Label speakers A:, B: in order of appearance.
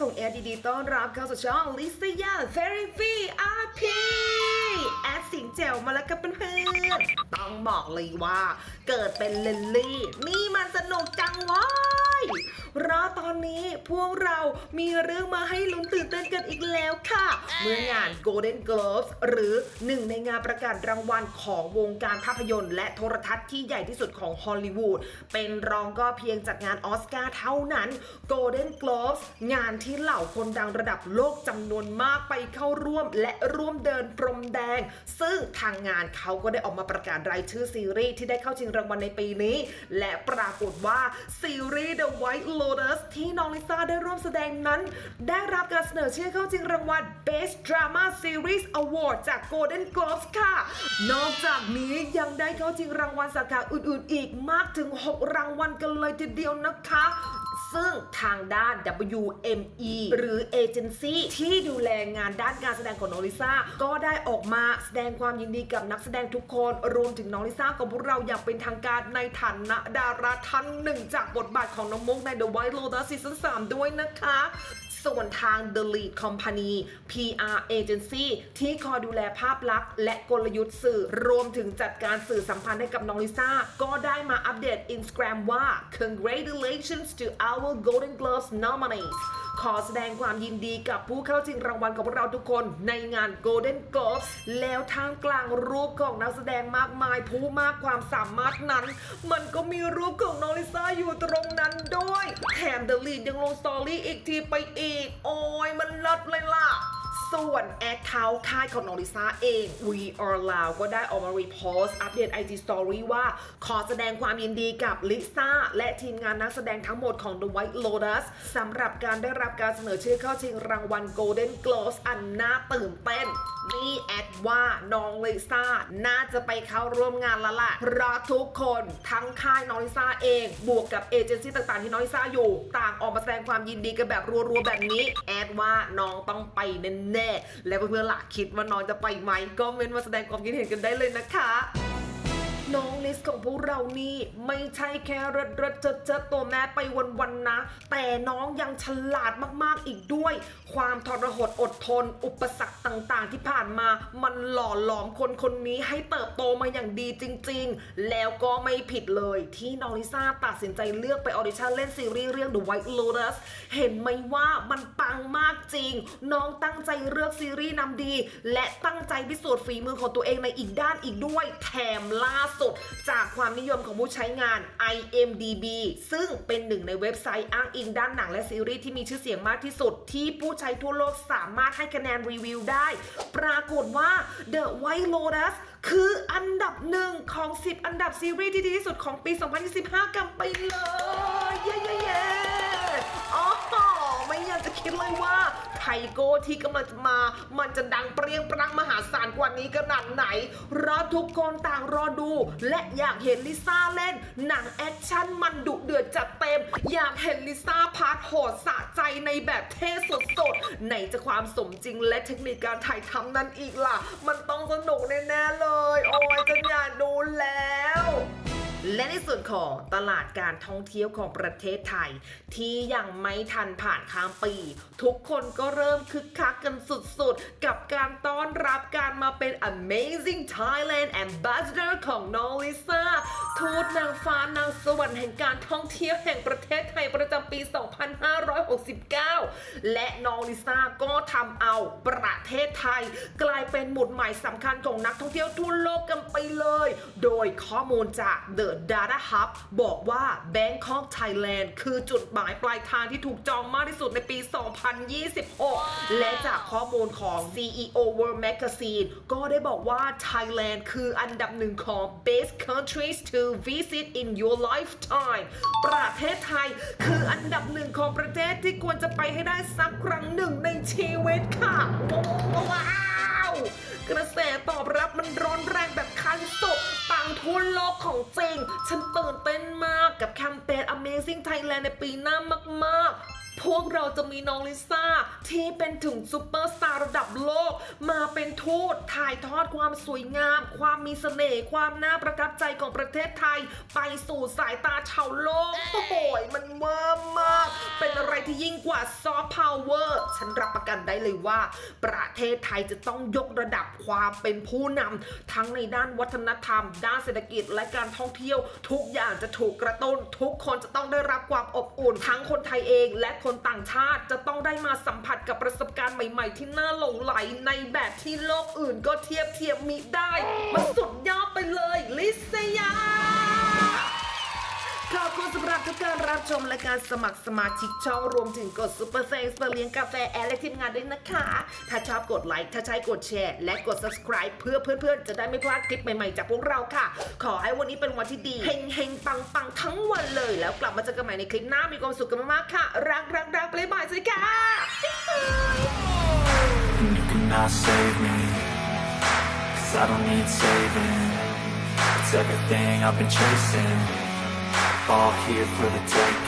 A: ของแอร์ดีๆต้อนรับเข้าสู่ช่องลิซยาเฟรฟีอาร์พีแอดสิงแจ๋วมาแล้วกับเพื่อนๆต้องบอกเลยว่า เกิดเป็นเลนลี่ นี่มันสนุกจังว้ยเพราะ อนนี้พวกเรามีเรื่องมาให้ลุ้นตื่นเต้นกันอีกแล้วค่ะ เมื่องาน Golden Globes หรือหนึ่งในงานประกาศรางวัลของวงการภาพยนตร์และโทรทัศน์ที่ใหญ่ที่สุดของฮอลลีวูดเป็นรองก็เพียงจากงานออสการ์เท่านั้น Golden Globes งานที่เหล่าคนดังระดับโลกจำนวนมากไปเข้าร่วม และร่วมเดินพรมแดง ซึ่งทางงานเขาก็ได้ออกมาประกาศรายชื่อซีรีส์ที่ได้เข้าชิงรางวัลในปีนี้ และปรากฏว่าซีรีส์ The White Lotus ที่ที่น้องลิซ่าได้ร่วมแสดงนั้น ได้รับการเสนอชื่อเข้าชิงรางวัล Best Drama Series Award จาก Golden Globes ค่ะ นอกจากนี้ยังได้เข้าชิงรางวัลสาขาอื่นๆ อีกมากถึง 6 รางวัลกันเลยทีเดียวนะคะ ซึ่งทางด้าน WME หรือเอเจนซี่ที่ดูแลงานด้านการแสดงของน้องลิซ่า ก็ได้ออกมาแสดงความยินดีกับนักแสดงทุกคน รวมถึงน้องลิซ่ากับพวกเราอย่างเป็นทางการในฐานะดาราท่านหนึ่งจากบทบาทของน้องมุกใน The White Lotus Season 3 ด้วยนะคะ ส่วนทาง The Lead Company PR Agency ที่คอยดูแลภาพลักษณ์และกลยุทธ์สื่อรวมถึงจัดการสื่อสัมพันธ์ให้กับน้องลิซ่า ก็ได้มาอัปเดต Instagram ว่า congratulations to our Golden Globes nominees ขอแสดงความยินดีกับผู้เข้าชิงรางวัลของพวกเราทุกคนในงาน Golden Globes แล้วท่ามกลางรูปของนักแสดงมากมายผู้มากความสามารถนั้น มันก็มีรูปของน้องลิซ่าอยู่ตรงนั้นด้วย แถมเดลีดยังลงสตอรี่อีกทีไปอีกโอ้ยมันเลิศเลยล่ะ ส่วนแอคเคาท์ค่ายของน้องลิซ่าเอง We Are Loud ก็ได้ออกมารีโพสต์อัปเดต IG Story ว่าขอแสดงความยินดีกับลิซ่า และทีมงานนักแสดงทั้งหมดของ The White Lotus สำหรับการได้รับการเสนอชื่อเข้าชิงรางวัล Golden Globes อันน่าตื่นเต้น นี่แอดว่าน้องลิซ่า น่าจะไปเข้าร่วมงานแล้วล่ะเพราะทุกคนทั้งค่ายน้องลิซ่าเอง บวกกับเอเจนซี่ต่างๆที่น้องลิซ่าอยู่ ต่างออกมาแสดงความยินดีกันแบบรัวๆแบบนี้ แอดว่าน้องต้องไปแน่ๆและเพื่อนๆล่ะคิดว่าน้องจะไปไหมก็เม้นมาแสดงความคิดเห็นกันได้เลยนะคะ น้องลิสของพวกเรานี่ไม่ใช่แค่รถรถเจดเจดตัวแม่ไปวันๆนะ แต่น้องยังฉลาดมากๆอีกด้วย ความทรหดอดทน อุปสรรคต่างๆ ที่ผ่านมา มันหล่อหลอมคนคนนี้ให้เติบโตมาอย่างดีจริง ๆ แล้วก็ไม่ผิดเลยที่น้องลิซ่าตัดสินใจเลือกไปออดิชั่นเล่นซีรีส์เรื่อง The White Lotus เห็นไหมว่ามันปังมากจริง น้องตั้งใจเลือกซีรีส์นำดี และตั้งใจพิสูจน์ฝีมือของตัวเองในอีกด้านอีกด้วย แถมล่าสุดจากความนิยมของผู้ใช้งาน IMDB ซึ่งเป็นหนึ่งในเว็บไซต์อ้างอิงด้านหนังและซีรีส์ที่มีชื่อเสียงมากที่สุด ที่ผู้ใช้ทั่วโลกสามารถให้คะแนนรีวิวได้ ปรากฏว่า The White Lotus คืออันดับหนึ่งของ 10 อันดับซีรีส์ที่ดีที่สุดของปี 2025 กันไปเลย เย้เย้เย้อ๋อไม่อยากจะคิดเลยว่า โก้ที่กำลังจะมา มันจะดังเปรี้ยงปรังมหาศาลกว่านี้ขนาดไหนรอทุกคนต่างรอดู และอยากเห็นลิซ่าเล่น หนังแอคชั่นมันดุเดือดจัดเต็ม อยากเห็นลิซ่าพาร์ทโหดสะใจในแบบเท่สดๆไหนจะความสมจริงและเทคนิคการถ่ายทำนั้นอีกล่ะ มันต้องสนุกแน่ๆเลย โอ้ยจะอยากดูแล้ว และในส่วนของตลาดการท่องเที่ยวของประเทศไทย ที่ยังไม่ทันผ่านข้ามปี ทุกคนก็เริ่มคึกคักกันสุดๆ กับการต้อนรับการมาเป็น Amazing Thailand Ambassador ของน้องลิซ่าทูตนางฟ้านางสวรรค์แห่งการท่องเที่ยวแห่งประเทศไทยประจำปี 2569 และน้องลิซ่าก็ทำเอาประเทศไทย กลายเป็นหมุดหมายสำคัญของนักท่องเที่ยวทั่วโลกกันไปเลย โดยข้อมูลจาก The Data Hub บอกว่า Bangkok Thailand คือจุดหมายปลายทางที่ถูกจองมากที่สุดในปี 2026 และจากข้อมูลของ CEO World Magazine ก็ได้บอกว่า Thailand คืออันดับหนึ่งของ best countries to visit in your lifetime ประเทศไทยคืออันดับหนึ่งของประเทศที่ควรจะไปให้ได้สักครั้งหนึ่งในชีวิตค่ะว้าวกระแสตอบรับมันร้อนแรงแบบขั้นสุด คู่โลกของจริง ฉันตื่นเต้นมากกับแคมเปญ Amazing Thailand ในปีหน้ามากๆ พวกเราจะมีน้องลิซ่า ที่เป็นถึงซูเปอร์สตาร์ระดับโลก มาเป็นทูตถ่ายทอดความสวยงาม ความมีเสน่ห์ความน่าประทับใจของประเทศไทย ไปสู่สายตาชาวโลกโอ้โหมันเวอร์มาก เป็นอะไรที่ยิ่งกว่าซอฟต์พาวเวอร์ฉันรับประกันได้เลยว่า ประเทศไทยจะต้องยกระดับความเป็นผู้นำทั้งในด้านวัฒนธรรม ด้านเศรษฐกิจและการท่องเที่ยว ทุกอย่างจะถูกกระตุ้นทุกคนจะต้องได้รับความอบอุ่นทั้งคนไทยเองและคนนต่างชาติจะต้องได้มาสัมผัสกับประสบการณ์ใหม่ ๆ ที่น่าหลงไหลในแบบที่โลกอื่นก็เทียบเทียมมิได้ มันสุดยอดไปเลย ลิซยา ขอบคุณสำหรับทุกการรับชมและการสมัครสมาชิกช่องรวมถึงกดซุปเปอร์เซงส์เพื่อเลี้ยงกาแฟแอร์และทีมงานด้วยนะคะ ถ้าชอบกดไลค์ ถ้าใช้กดแชร์ และกด subscribe เพื่อเพื่อนๆ จะได้ไม่พลาดคลิปใหม่ๆ จากพวกเราค่ะ ขอให้วันนี้เป็นวันที่ดีเฮงเฮงปังปังๆ ทั้งวันเลย แล้วกลับมาเจอกันใหม่ในคลิปหน้ามีความสุขกันมากๆค่ะ รักรักรักบ๊ายบายสวัสดีค่ะ
B: you cannot save me Cause I don't need saving It's everything I've been chasing All here for the taking